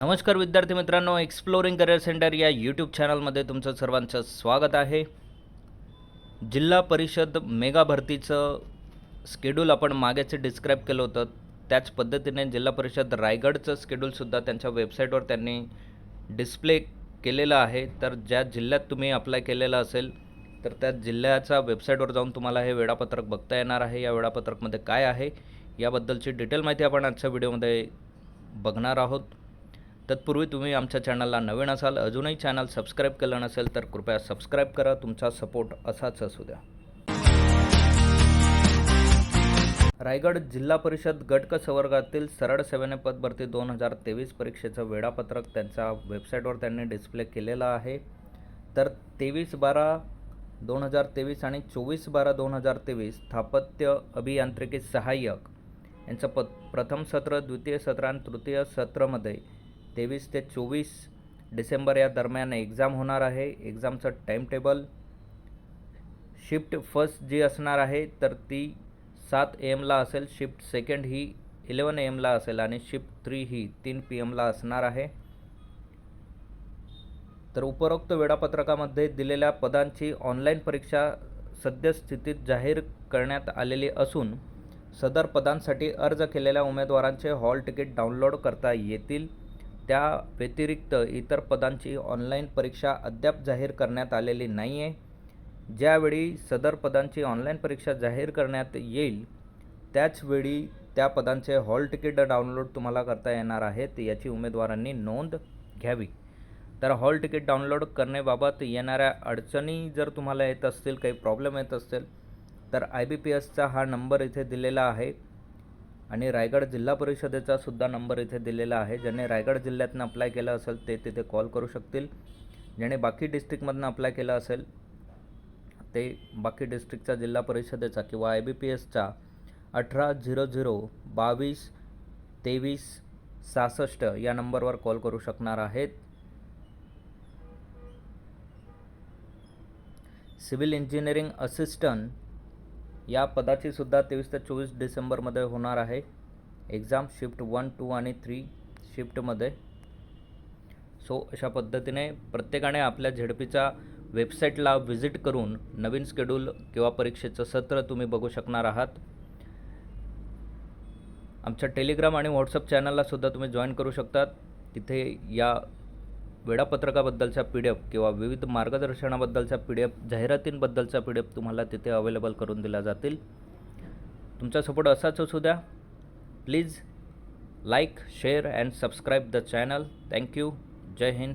नमस्कार विद्यार्थी मित्रांनो एक्सप्लोरिंग करिअर सेंटर या यूट्यूब चॅनलमध्ये तुमचं सर्वांचं स्वागत आहे. जिल्हा परिषद मेगा भरतीचं स्केड्यूल आपण मागेचे डिस्क्राईब केलं होतं. त्याच पद्धतीने जिल्हा परिषद रायगडचं स्केड्यूलसुद्धा त्यांच्या वेबसाईटवर त्यांनी डिस्प्ले केलेलं आहे. तर ज्या जिल्ह्यात तुम्ही अप्लाय केलेलं असेल तर त्या जिल्ह्याच्या वेबसाईटवर जाऊन तुम्हाला हे वेळापत्रक बघता येणार आहे. या वेळापत्रकमध्ये काय आहे याबद्दलची डिटेल माहिती आपण आजच्या व्हिडिओमध्ये बघणार आहोत. तत्पूर्वी तुम्ही आमच्या चॅनलला नवीन असाल अजूनही चॅनल सबस्क्राईब केलं नसेल तर कृपया सबस्क्राईब करा तुमचा सपोर्ट असाच असू द्या. रायगड जिल्हा परिषद गट संवर्गातील सरळ सेवेने पदभरती दोन हजार तेवीस परीक्षेचं वेळापत्रक त्यांच्या वेबसाईटवर त्यांनी डिस्प्ले केलेलं आहे. तर तेवीस बारा दोन हजार तेवीस आणि चोवीस बारा दोन हजार तेवीस स्थापत्य अभियांत्रिकी सहाय्यक यांचं प प्रथम सत्र द्वितीय सत्र आणि तृतीय सत्रामध्ये तेवीस ते चोवीस डिसेंबर या दरम्यान एक्झाम होणार आहे. एक्झामचं टाईम टेबल शिफ्ट फर्स्ट जी असणार आहे तर ती सात ए एमला असेल शिफ्ट सेकंड ही इलेवन ए एमला असेल आणि शिफ्ट थ्री ही तीन पी एमला असणार आहे. तर उपरोक्त वेळापत्रकामध्ये दिलेल्या पदांची ऑनलाईन परीक्षा सद्यस्थितीत जाहीर करण्यात आलेली असून सदर पदांसाठी अर्ज केलेल्या उमेदवारांचे हॉल तिकीट डाउनलोड करता येतील. त्या व्यतिरिक्त इतर पदांची ऑनलाईन परीक्षा अद्याप जाहीर करण्यात आलेली नाही आहे ज्यावेळी सदर पदांची ऑनलाईन परीक्षा जाहीर करण्यात येईल त्याचवेळी त्या पदांचे हॉल तिकीट डाउनलोड तुम्हाला करता येणार आहेत याची उमेदवारांनी नोंद घ्यावी. तर हॉल तिकीट डाउनलोड करण्याबाबत येणाऱ्या अडचणी जर तुम्हाला येत असतील काही प्रॉब्लेम येत असतील तर आय बी पी एसचा हा नंबर इथे दिलेला आहे. आणि रायगड जिल्हा परिषदेचा सुद्धा नंबर इथे दिलेला आहे. ज्याने रायगड जिल्ह्यातनं अप्लाय केलं असेल ते तिथे कॉल करू शकतील. ज्याने बाकी डिस्ट्रिक्टमधनं अप्लाय केलं असेल ते बाकी डिस्ट्रिक्टचा जिल्हा परिषदेचा किंवा आय बी पी एसचा अठरा झिरो झिरो बावीस तेवीस सहासष्ट या नंबरवर कॉल करू शकणार आहेत. सिव्हिल इंजिनिअरिंग असिस्टंट या पदाची सुद्धा तेवीस ते चोवीस डिसेंबरमध्ये होणार आहे. एक्झाम शिफ्ट वन टू आणि थ्री शिफ्टमध्ये सो अशा पद्धतीने प्रत्येकाने आपल्या झेडपीचा वेबसाईटला व्हिजिट करून नवीन स्केड्यूल किंवा परीक्षेचं सत्र तुम्ही बघू शकणार आहात. आमच्या टेलिग्राम आणि व्हॉट्सअप चॅनलला सुद्धा तुम्ही जॉईन करू शकतात. तिथे या वेळापत्रकाबद्दलचा पी डी एफ किंवा विविध मार्गदर्शनाबद्दलचा पी डी एफ जाहिरातींबद्दलचा पी डी एफ तुम्हाला तिथे अवेलेबल करून दिला जातील. तुमचा सपोर्ट असाच असू द्या. Please like share and subscribe the channel thank you Jai Hind